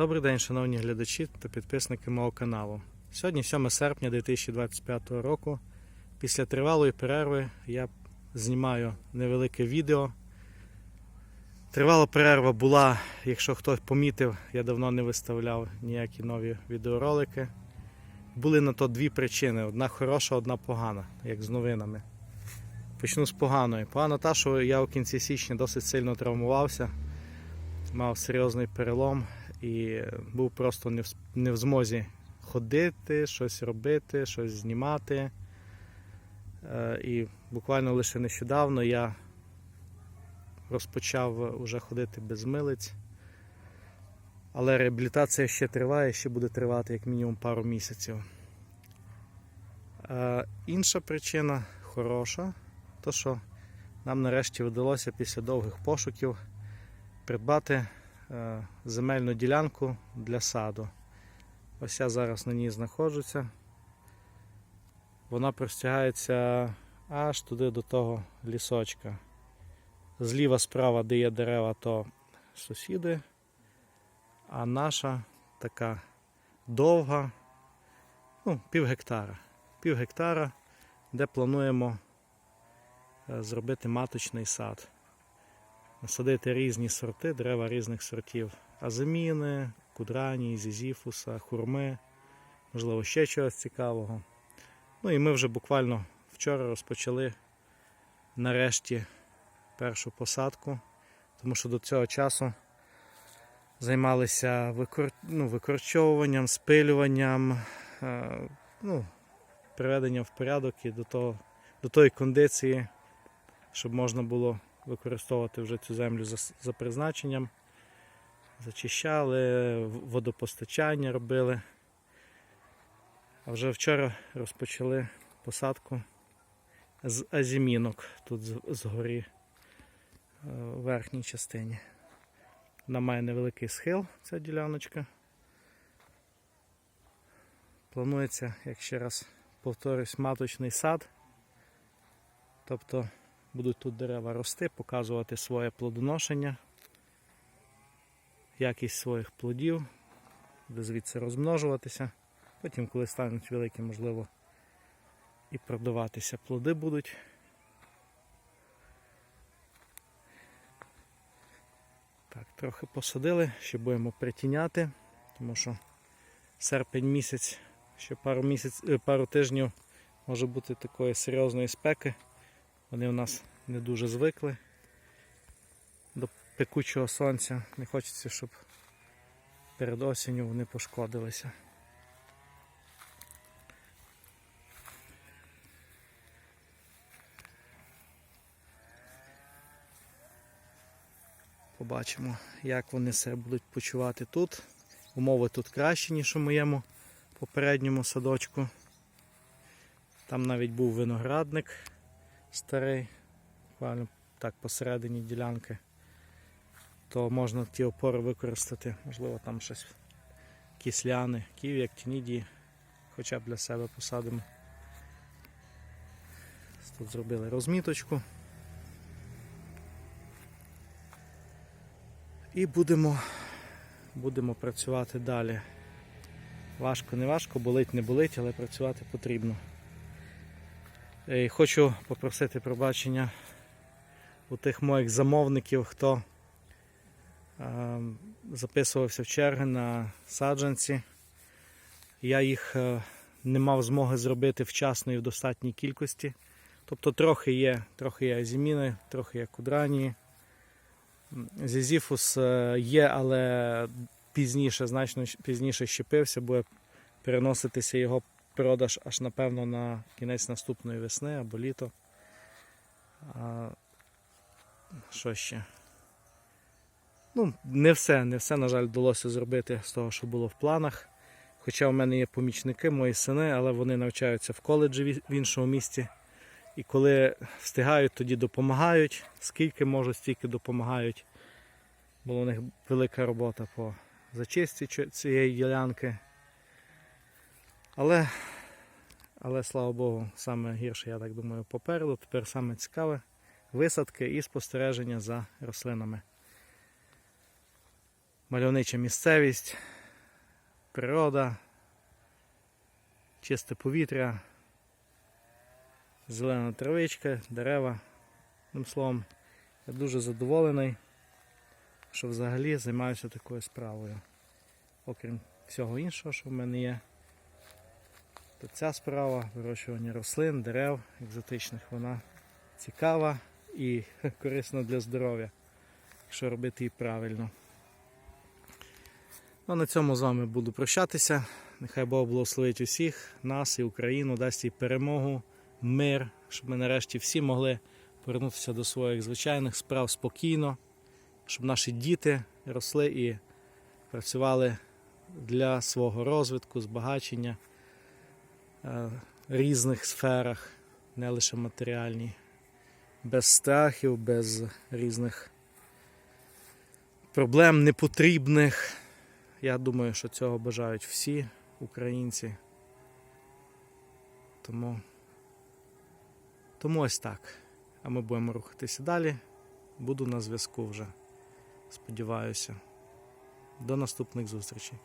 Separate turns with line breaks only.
Добрий день, шановні глядачі та підписники мого каналу. Сьогодні 7 серпня 2025 року. Після тривалої перерви я знімаю невелике відео. Тривала перерва була, якщо хтось помітив, я давно не виставляв ніякі нові відеоролики. Були на то дві причини: одна хороша, одна погана, як з новинами. Почну з поганої. Погано та, що я у кінці січня досить сильно травмувався, мав серйозний перелом і був просто не в, не в змозі ходити, щось робити, щось знімати. Е, І буквально лише нещодавно я розпочав уже ходити без милиць. Але реабілітація ще триває, ще буде тривати як мінімум пару місяців. Е, Інша причина хороша, то що нам нарешті вдалося після довгих пошуків придбати земельну ділянку для саду. Ось я зараз на ній знаходжуся. Вона простягається аж туди до того лісочка. Зліва справа, де є дерева, то сусіди, а наша така довга, ну, пів гектара. Пів гектара, де плануємо е, зробити маточний сад насадити різні сорти, дерева різних сортів. Азиміни, кудрані, зізіфуса, хурми, можливо, ще чогось цікавого. Ну і ми вже буквально вчора розпочали нарешті першу посадку, тому що до цього часу займалися викор... ну, викорчовуванням, спилюванням, е, ну, приведенням в порядок і до, того, до тої кондиції, щоб можна було використовувати вже цю землю за, за призначенням. Зачищали, водопостачання робили. А вже вчора розпочали посадку з азімінок тут згорі е, в верхній частині. Вона має невеликий схил, ця діляночка. Планується, як ще раз повторюсь, маточний сад. Тобто будуть тут дерева рости, показувати своє плодоношення, якість своїх плодів, де звідси розмножуватися. Потім, коли стануть великі, можливо, і продаватися плоди будуть. Так, трохи посадили, ще будемо притіняти, тому що серпень місяць, ще пару місяць, е, пару тижнів може бути такої серйозної спеки. Вони у нас не дуже звикли до пекучого сонця. Не хочеться, щоб перед осінню вони пошкодилися. Побачимо, як вони себе будуть почувати тут. Умови тут кращі, ніж у моєму попередньому садочку. Там навіть був виноградник старий, буквально так посередині ділянки, то можна ті опори використати, можливо, там щось кисляни, ківі, актінідії, хоча б для себе посадимо. Тут зробили розміточку. І будемо, будемо працювати далі. Важко, не важко, болить, не болить, але працювати потрібно. Е, Хочу попросити пробачення у тих моїх замовників, хто е, записувався в черги на саджанці. Я їх е, не мав змоги зробити вчасно і в достатній кількості. Тобто трохи є, трохи є азіміни, трохи є кудрані. Зізіфус е, є, але пізніше, значно пізніше щепився, буде переноситися його продаж аж напевно на кінець наступної весни або літо. А, що ще? Ну, не все, не все, на жаль, вдалося зробити з того, що було в планах. Хоча в мене є помічники, мої сини, але вони навчаються в коледжі в іншому місті. І коли встигають, тоді допомагають. Скільки можуть, стільки допомагають. Була у них велика робота по зачистці цієї ділянки. Але, але слава Богу, саме гірше, я так думаю, попереду. Тепер саме цікаве висадки і спостереження за рослинами. Мальовнича місцевість. природа, чисте повітря, зелена травичка, дерева. Одним словом, я дуже задоволений, що взагалі займаюся такою справою. Окрім всього іншого, що в мене є. То ця справа вирощування рослин, дерев екзотичних, вона цікава і корисна для здоров'я, якщо робити її правильно. Ну, на цьому з вами буду прощатися. Нехай Бог благословить усіх, нас і Україну, дасть їй перемогу, мир, щоб ми нарешті всі могли повернутися до своїх звичайних справ спокійно, щоб наші діти росли і працювали для свого розвитку, збагачення різних сферах, не лише матеріальній, без страхів, без різних проблем непотрібних. Я думаю, що цього бажають всі українці. Тому, тому ось так. А ми будемо рухатися далі. Буду на зв'язку вже. Сподіваюся. До наступних зустрічей.